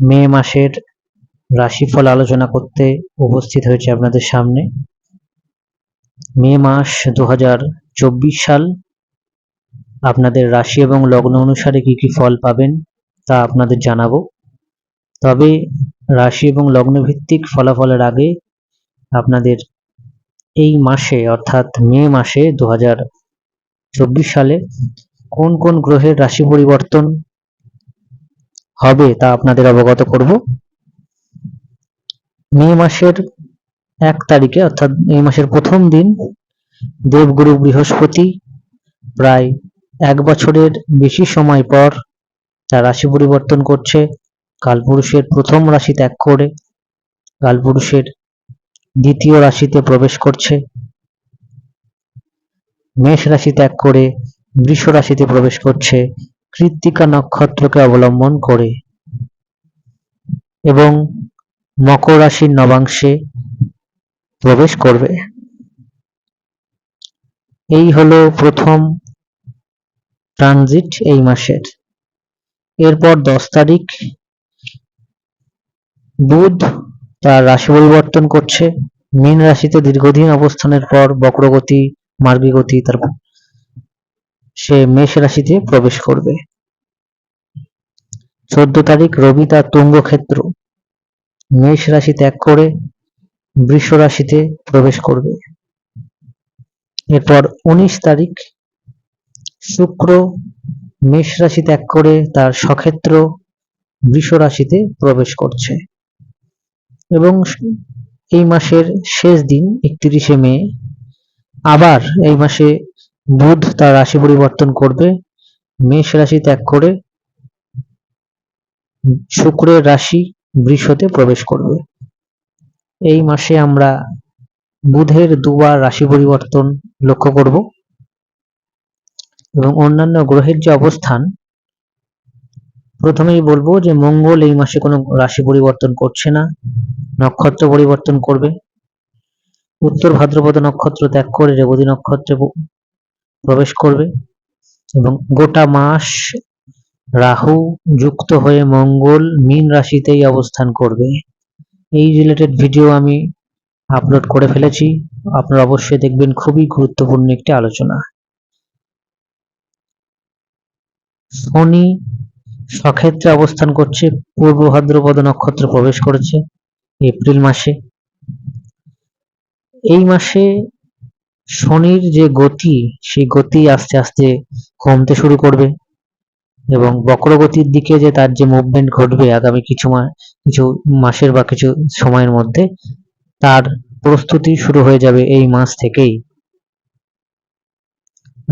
মে মাসের রাশিফল আলোচনা করতে উপস্থিত হয়েছে আপনাদের সামনে। মে মাস দু হাজার চব্বিশ সাল, আপনাদের রাশি এবং লগ্ন অনুসারে কি কি ফল পাবেন তা আপনাদের জানাব। তবে রাশি এবং লগ্ন ভিত্তিক ফলাফলের আগে আপনাদের এই মাসে, অর্থাৎ মে মাসে দু হাজার চব্বিশ সালে কোন কোন গ্রহের রাশি পরিবর্তন হবে তা আপনাদের অবগত করব। মে মাসের এক তারিখে, অর্থাৎ মে মাসের প্রথম দিন, দেবগুরু বৃহস্পতি প্রায় এক বছরের বেশি সময় পর তার রাশি পরিবর্তন করছে। কালপুরুষের প্রথম রাশি ত্যাগ করে, কালপুরুষের দ্বিতীয় রাশিতে প্রবেশ করছে। মেষ রাশি ত্যাগ করে, বৃষ রাশিতে প্রবেশ করছে। কৃত্তিকা নক্ষত্রকে অবলম্বন করে এবং মকর রাশির নবাংশে প্রবেশ করবে। এই হলো প্রথম ট্রানজিট এই মাসের। এরপর দশ তারিখ, বুধ তার রাশি পরিবর্তন করছে। মীন রাশিতে দীর্ঘদিন অবস্থানের পর বক্রগতি মার্গী গতি তার সে মেষ রাশিতে প্রবেশ করবে। চোদ্দ তারিখ রবি তার তুঙ্গ ক্ষেত্র মেষ রাশি ত্যাগ করে বৃষ রাশিতে প্রবেশ করবে। এরপর উনিশ তারিখ শুক্র মেষ রাশি ত্যাগ করে তার সক্ষেত্র বৃষ রাশিতে প্রবেশ করছে। এবং এই মাসের শেষ দিন একত্রিশে মে। আবার এই মাসে বুধ তার রাশি পরিবর্তন করবে। মেষ রাশি ত্যাগ করে শুক্রের রাশি বৃষতে প্রবেশ করবে। এই মাসে আমরা বুধের দুবার রাশি পরিবর্তন লক্ষ্য করব এবং অন্যান্য গ্রহের যে অবস্থান, প্রথমেই বলব যে মঙ্গল এই মাসে কোনো রাশি পরিবর্তন করছে না, নক্ষত্র পরিবর্তন করবে। উত্তর ভাদ্রপদ নক্ষত্র ত্যাগ করে রেবতী নক্ষত্রে প্রবেশ করবে এবং গোটা মাস রাহু যুক্ত হয়ে মঙ্গল, মীন রাশিতেই অবস্থান করবে। এই রিলেটেড ভিডিও আমি আপলোড করে ফেলেছি। আপনারা অবশ্যই দেখবেন, খুবই গুরুত্বপূর্ণ একটি আলোচনা। শনি সক্ষেত্রে অবস্থান করছে, পূর্ব ভাদ্রপদ নক্ষত্র প্রবেশ করেছে, এপ্রিল মাসে। এই মাসে শনির যে গতি, সেই গতি আস্তে আস্তে কমতে শুরু করবে এবং বক্রগতির দিকে যে তার যে মুভমেন্ট ঘটবে আগামী কিছু কিছু মাসের বা কিছু সময়ের মধ্যে, তার প্রস্তুতি শুরু হয়ে যাবে এই মাস থেকেই।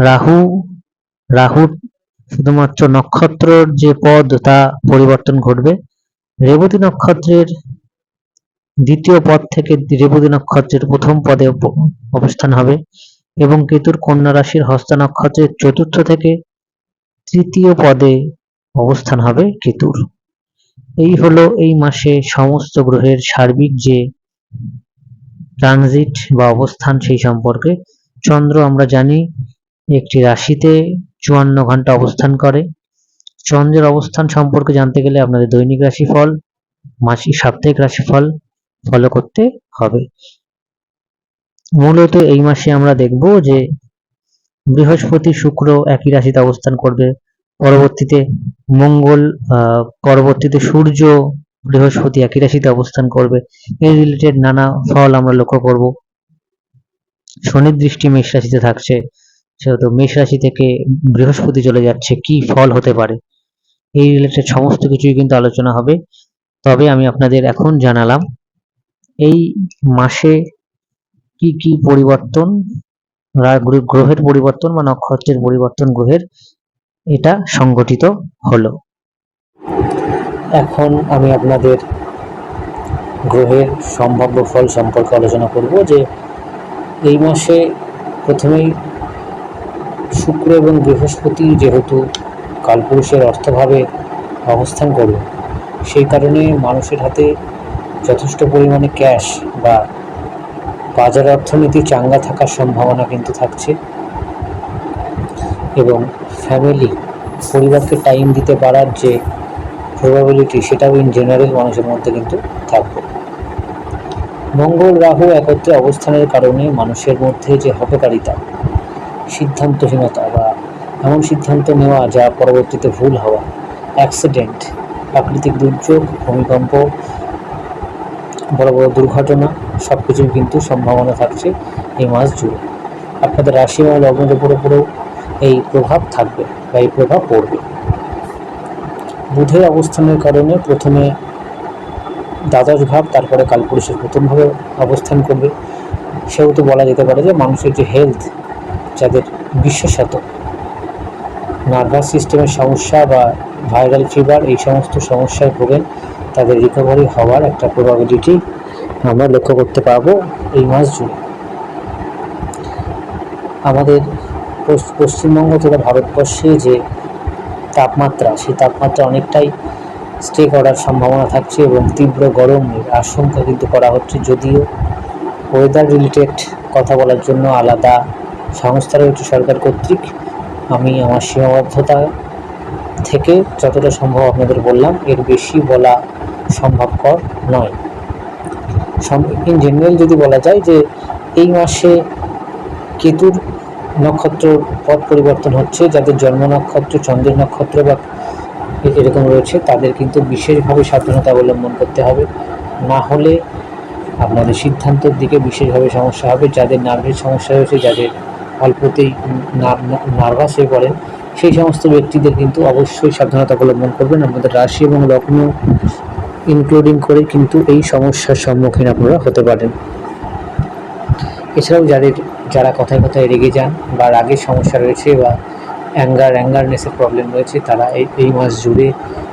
রাহু রাহু শুধুমাত্র নক্ষত্রর যে পদ, তা পরিবর্তন ঘটবে। রেবতী নক্ষত্রের দ্বিতীয় পদ থেকে রেবতী নক্ষত্রের প্রথম পদে অবস্থান হবে এবং কেতুর কন্যা রাশির হস্তা নক্ষত্রের চতুর্থ থেকে তৃতীয় পদে অবস্থান হবে কেতুর। এই হলো এই মাসে সমস্ত গ্রহের সার্বিক যে ট্রানজিট বা অবস্থান সেই সম্পর্কে। চন্দ্র আমরা জানি একটি রাশিতে চুয়ান্ন ঘণ্টা অবস্থান করে। চন্দ্রের অবস্থান সম্পর্কে জানতে গেলে আপনাদের দৈনিক রাশিফল, মাসিক সাপ্তাহিক রাশিফল ফলো করতে হবে। মূলত এই মাসে আমরা দেখব যে বৃহস্পতি শুক্র একই রাশিতে অবস্থান করবে। পরবর্তীতে মঙ্গল পরবর্তীতে সূর্য বৃহস্পতি একই রাশিতে অবস্থান করবে। এই রিলেটেড নানা ফল আমরা লক্ষ্য করব। শনির দৃষ্টি মেষ রাশিতে থাকছে, সেহেতু মেষ রাশি থেকে বৃহস্পতি চলে যাচ্ছে, কি ফল হতে পারে? এই রিলেটেড সমস্ত কিছুই কিন্তু আলোচনা হবে। তবে আমি আপনাদের এখন জানালাম এই মাসে কি কি পরিবর্তন? গ্রহের পরিবর্তন বা নক্ষত্রের পরিবর্তন গ্রহের এটা সংগঠিত হলো। এখন আমি আপনাদের গ্রহের সম্ভাব্য ফল সম্পর্কে আলোচনা করব যে এই মাসে প্রথমেই শুক্র এবং বৃহস্পতি যেহেতু কালপুরুষের অর্থভাবে অবস্থান করবে, সেই কারণে মানুষের হাতে যথেষ্ট পরিমাণে ক্যাশ বা বাজার অর্থনীতি চাঙ্গা থাকার সম্ভাবনা কিন্তু থাকছে এবং ফ্যামিলি পরিবারকে টাইম দিতে পারার যে প্রবাবিলিটি সেটাও ইন জেনারেল মানুষের মধ্যে কিন্তু থাকবে। মঙ্গল রাহু একত্রে অবস্থানের কারণে মানুষের মধ্যে যে হটকারিতা সিদ্ধান্তহীনতা বা এমন সিদ্ধান্ত নেওয়া যা পরবর্তীতে ভুল হওয়া অ্যাক্সিডেন্ট প্রাকৃতিক দুর্যোগ, ভূমিকম্প বড় বড় দুর্ঘটনা সব কিছুর কিন্তু সম্ভাবনা থাকছে এই মাস জুড়ে। আপনাদের রাশি এবং লগ্নের উপর উপরেও এই প্রভাব থাকবে বা এই প্রভাব পড়বে। বুধের অবস্থানের কারণে প্রথমে দ্বাদশ ভাব, তারপরে কালপুরুষের প্রথমভাবে অবস্থান করবে। সেহেতু বলা যেতে পারে যে মানুষের যে হেলথ যাদের বিশেষত নার্ভাস সিস্টেমের সমস্যা বা ভাইরাল ফিভার, এই সমস্ত সমস্যায় ভোগেন, তাদের রিকভারি হওয়ার একটা প্রবাবিলিটি আমরা লক্ষ্য করতে পারব এই মাস জুড়ে আমাদের পশ- পশ্চিমবঙ্গ তথা ভারতবর্ষে যে তাপমাত্রা, সেই তাপমাত্রা অনেকটাই স্টে করার সম্ভাবনা থাকছে এবং তীব্র গরমের আশঙ্কা কিন্তু করা হচ্ছে। যদিও ওয়েদার রিলেটেড কথা বলার জন্য আলাদা সংস্থা রয়েছে সরকার কর্তৃক আমি আমার সীমাবদ্ধতা থেকে যতটা সম্ভব আপনাদের বললাম, এর বেশি বলা সম্ভবকর নয়। ইন জেনারেল যদি বলা যায় যে, এই মাসে কেতুর নক্ষত্র পথ পরিবর্তন হচ্ছে, যাদের জন্ম নক্ষত্র, চন্দ্রের নক্ষত্র বা এরকম রয়েছে, তাদের কিন্তু বিশেষভাবে সাবধানতা অবলম্বন করতে হবে। না হলে আপনাদের সিদ্ধান্তের দিকে বিশেষভাবে সমস্যা হবে। যাদের নার্ভের সমস্যা রয়েছে, যাদের অল্পতেই নার্ভাস হয়ে পড়েন সেই সমস্ত ব্যক্তিদের কিন্তু অবশ্যই সাবধানতা অবলম্বন করবেন। আপনাদের রাশি এবং লগ্ন ইনক্লুডিং করে কিন্তু এই সমস্যার সম্মুখীন আপনারা হতে পারেন। এছাড়াও যাদের, যারা কথায় কথায় রেগে যান বা রাগের সমস্যা রয়েছে বা অ্যাঙ্গার অ্যাঙ্গারনেসের প্রবলেম রয়েছে, তারা এই এই মাস জুড়ে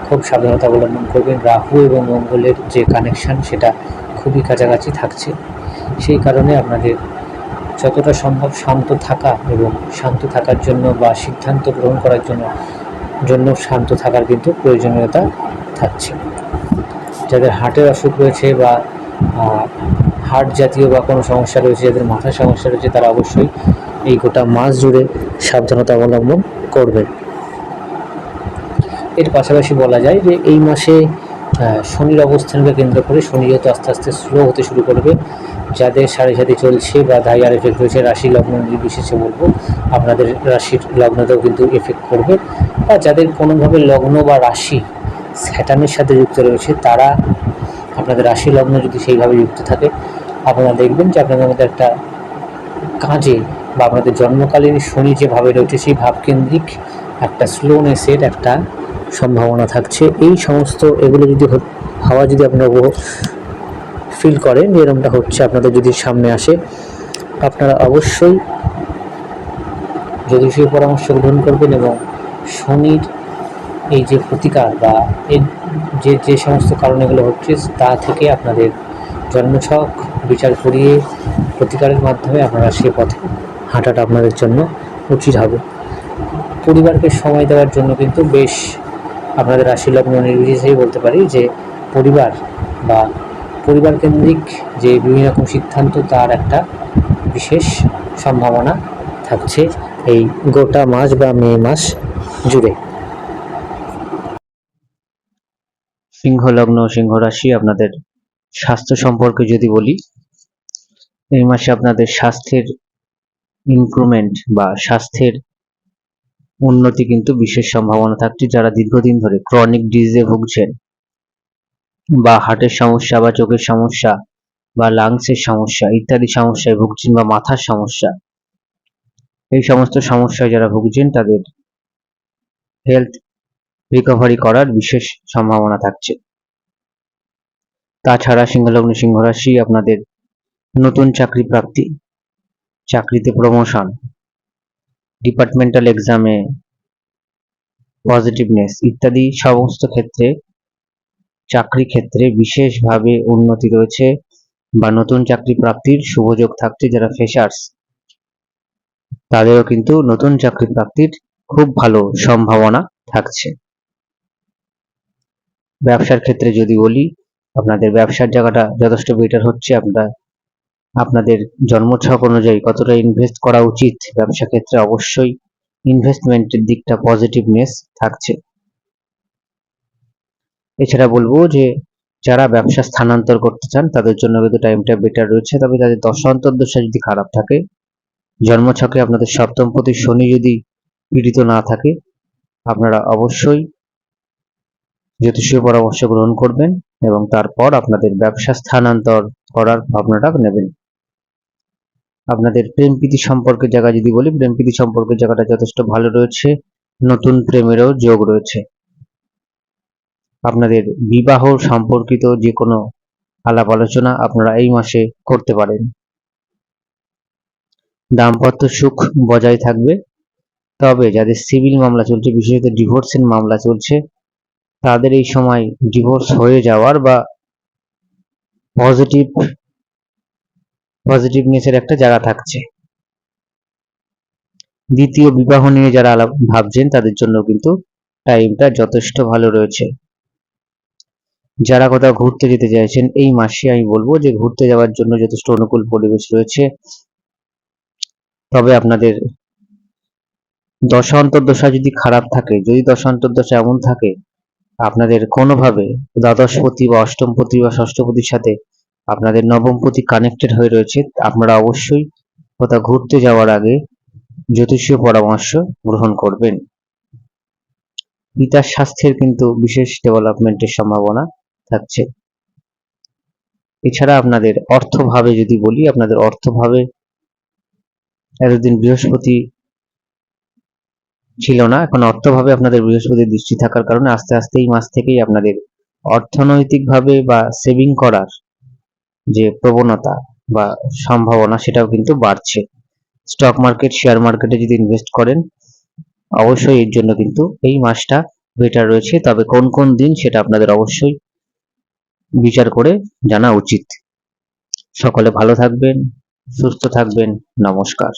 খুব সাবধানতা অবলম্বন করবেন। রাহু এবং মঙ্গলের যে কানেকশন সেটা খুবই কাছাকাছি থাকছে। সেই কারণে আপনাদের যতটা সম্ভব শান্ত থাকা এবং শান্ত থাকার জন্য বা সিদ্ধান্ত গ্রহণ করার জন্য জন্য শান্ত থাকার কিন্তু প্রয়োজনীয়তা থাকছে। যাদের হার্টের অসুখ রয়েছে বা হার্ট জাতীয় বা কোনো সমস্যা রয়েছে, যাদের মাথার সমস্যা রয়েছে, তারা অবশ্যই এই গোটা মাস জুড়ে সাবধানতা অবলম্বন করবেন। এর পাশাপাশি বলা যায় যে এই মাসে শনির অবস্থানকে কেন্দ্র করে শনি যেহেতু আস্তে আস্তে স্লো হতে শুরু করবে যাদের সাড়ে সাথে চলছে বা ধাইয়ার এফেক্ট হয়েছে রাশি লগ্ন নির্বিশেষে বলব, আপনাদের রাশির লগ্নতেও কিন্তু এফেক্ট করবে। বা যাদের কোনোভাবে লগ্ন বা রাশি স্যাটানের সাথে যুক্ত রয়েছে, তারা আপনাদের রাশি লগ্ন যদি সেইভাবে যুক্ত থাকে, আপনারা দেখবেন যে আপনাদের মধ্যে একটা কাজে বা আপনাদের জন্মকালীন শনি যেভাবে রয়েছে, সেই ভাবকেন্দ্রিক একটা স্লোনেসের একটা সম্ভাবনা থাকছে। এই সমস্ত এগুলো যদি হাওয়া যদি আপনারা ফিল করেন যে এরকমটা হচ্ছে আপনাদের যদি সামনে আসে, আপনারা অবশ্যই জ্যোতিষীয় পরামর্শ গ্রহণ করবেন এবং শনির এই যে প্রতিকার বা এর যে যে সমস্ত কারণ এগুলো হচ্ছে, তা থেকে আপনাদের জন্মছক, বিচার করিয়ে প্রতিকারের মাধ্যমে আপনারা সে পথে হাঁটাটা আপনাদের জন্য উচিত হবে। পরিবারকে সময় দেওয়ার জন্য কিন্তু বেশ আপনাদের লগ্ন নির্বিশেষেই বলতে পারি যে, পরিবার বা পরিবার কেন্দ্রিক যে বিভিন্ন রকম সিদ্ধান্ত, তার একটা বিশেষ সম্ভাবনা থাকছে এই গোটা মাস বা মে মাস জুড়ে। সিংহ লগ্ন সিংহ রাশি আপনাদের স্বাস্থ্য সম্পর্কে যদি বলি, এই মাসে আপনাদের স্বাস্থ্যের ইমপ্রুভমেন্ট বা স্বাস্থ্যের উন্নতি কিন্তু বিশেষ সম্ভাবনা থাকছে। যারা দীর্ঘদিন ধরে ক্রনিক ডিজিজে ভুগছেন বা হার্টের সমস্যা বা চোখের সমস্যা বা লাংসের সমস্যা ইত্যাদি সমস্যায় ভুগছেন বা মাথার সমস্যা, এই সমস্ত সমস্যায় যারা ভুগছেন তাদের হেলথ রিকভারি করার বিশেষ সম্ভাবনা থাকছে। তাছাড়া সিংহলগ্ন সিংহ রাশি আপনাদের নতুন চাকরি প্রাপ্তি, চাকরিতে প্রমোশন ডিপার্টমেন্টাল এক্সামে পজিটিভনেস ইত্যাদি সমস্ত ক্ষেত্রে চাকরি ক্ষেত্রে বিশেষভাবে উন্নতি রয়েছে বা নতুন চাকরি প্রাপ্তির শুভযোগ থাকছে যারা ফ্রেশার্স তাদেরও কিন্তু নতুন চাকরি প্রাপ্তির খুব ভালো সম্ভাবনা থাকছে। ব্যবসার ক্ষেত্রে যদি বলি, আপনাদের ব্যবসার জায়গাটা যথেষ্ট বেটার হচ্ছে। আপনারা, আপনাদের জন্মছক অনুযায়ী কতটা ইনভেস্ট করা উচিত ব্যবসা ক্ষেত্রে? অবশ্যই ইনভেস্টমেন্টের দিকটা পজিটিভনেস থাকছে। এছাড়া বলব যে, যারা ব্যবসা স্থানান্তর করতে চান, তাদের জন্য কিন্তু টাইমটা বেটার রয়েছে। তবে তাদের দশা যদি খারাপ থাকে জন্মছকে আপনাদের সপ্তমপতি শনি যদি পীড়িত না থাকে, আপনারা অবশ্যই জ্যোতিষীয় পরামর্শ গ্রহণ করবেন এবং তারপর আপনাদের ব্যবসা স্থানান্তর করার ভাবনাটা নেবেন। আপনাদের প্রেম প্রীতি সম্পর্কের জায়গা যদি বলি, প্রেম প্রীতি সম্পর্কের জায়গাটা যথেষ্ট ভালো রয়েছে। নতুন প্রেমেরও যোগ রয়েছে। আপনাদের বিবাহ সম্পর্কিত যে কোনো আলাপ আলোচনা আপনারা এই মাসে করতে পারেন। দাম্পত্য সুখ বজায় থাকবে। তবে যাদের সিভিল মামলা চলছে বিশেষত ডিভোর্সের মামলা চলছে, তাদের এই সময় ডিভোর্স হয়ে যাওয়ার বা পজিটিভ, পজিটিভনেসের একটা জায়গা থাকছে। দ্বিতীয় বিবাহ নিয়ে যারা ভাবছেন, তাদের জন্য কিন্তু টাইমটা যথেষ্ট ভালো রয়েছে। যারা কোথাও ঘুরতে যেতে চাইছেন, এই মাসে আমি বলব যে ঘুরতে যাওয়ার জন্য যথেষ্ট অনুকূল পরিবেশ রয়েছে। তবে আপনাদের দশা যদি খারাপ থাকে, যদি দশা এমন থাকে, আপনাদের কোনোভাবে দ্বাদশপতি বা অষ্টমপতি বা ষষ্ঠপতির সাথে আপনাদের নবমপতি কানেক্টেড হয়ে রয়েছে, আপনারা অবশ্যই কোথাও ঘুরতে যাওয়ার আগে জ্যোতিষীয় পরামর্শ গ্রহণ করবেন। পিতার স্বাস্থ্যের কিন্তু বিশেষ ডেভেলপমেন্টের সম্ভাবনা থাকছে। এছাড়া আপনাদের অর্থভাবে যদি বলি, আপনাদের অর্থভাবে এতদিন বৃহস্পতি ছিল না, এখন অর্থভাবে আপনাদের বৃহস্পতির দৃষ্টি থাকার কারণে আস্তে আস্তে এই মাস থেকেই আপনাদের অর্থনৈতিকভাবে বা সেভিং করার যে প্রবণতা বা সম্ভাবনা, সেটাও কিন্তু বাড়ছে। স্টক মার্কেট শেয়ার মার্কেটে যদি ইনভেস্ট করেন, অবশ্যই এর জন্য কিন্তু এই মাসটা বেটার রয়েছে। তবে কোন কোন দিন সেটা আপনাদের অবশ্যই বিচার করে জানা উচিত। সকলে ভালো থাকবেন সুস্থ থাকবেন। নমস্কার।